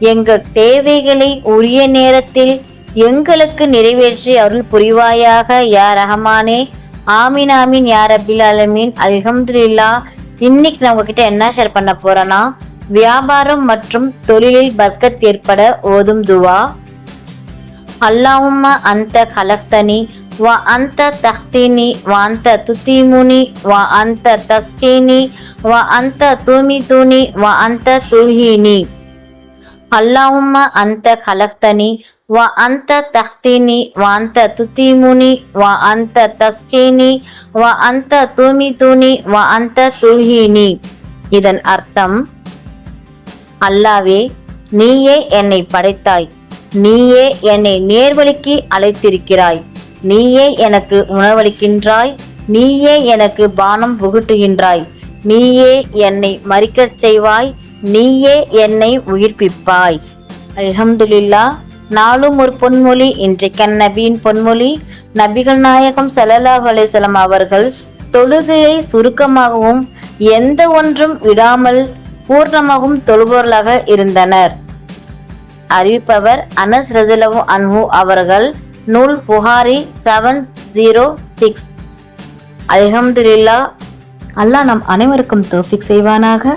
எங்கள் தேவைகளை உரிய நேரத்தில் எங்களுக்கு நிறைவேற்றி அருள் புரிவாயாக யா ரஹமானே. ஆமீன் ஆமீன் யார் அபில் அலமீன் அல்ஹம்துலில்லா. இன்னைக்கு நான் உங்ககிட்ட என்ன ஷேர் பண்ண போறேன்னா வியாபாரம் மற்றும் தொழிலில் பர்க்கத் ஏற்பட ஓதும் துவா. அல்லாஹும்ம அந்த கலக்தனி வா அந்த தஹ்தினி வா அந்த துத்திமுனி வா அந்த தஸ்கீனி வா அந்த தூமி தூனி வா அந்த துல்ஹீனி. அல்லாஹும்ம அந்த கலக்தனி வ அந்த தஹ்தினி வ அந்த துத்திமுனி வ அந்த தஸ்கீனி வ அந்த தூமி தூணி வ அந்த துஹீனி இதன் அர்த்தம் அல்லாவே நீயே என்னை படைத்தாய். நீயே என்னை நேர்வழிக்கு அழைத்திருக்கிறாய். நீயே எனக்கு உணவளிக்கின்றாய். நீயே எனக்கு பானம் புகுட்டுகின்றாய். நீயே என்னை மறிக்கச் செய்வாய். நீயே என்னை உயிர்ப்பிப்பாய். அல்ஹம்துலில்லா நாளும் ஒரு பொன்மொழி இன்றைக்கன் நபியின் பொன்மொழி. நபிகள் நாயகம் சல்லல்லாஹ் அலிசலம் அவர்கள் தொழுகையை சுருக்கமாகவும் எந்த ஒன்றும் விடாமல் பூர்ணமாகவும் தொழுபவர்களாக இருந்தனர். அறிவிப்பவர் அனஸ் ரஜிலவு அன்ஹு அவர்கள் நூல் புகாரி செவன் ஜீரோ சிக்ஸ். அல்ஹம்துலில்லா அல்லாஹ் நம் அனைவருக்கும் தோஃபிக் செய்வானாக.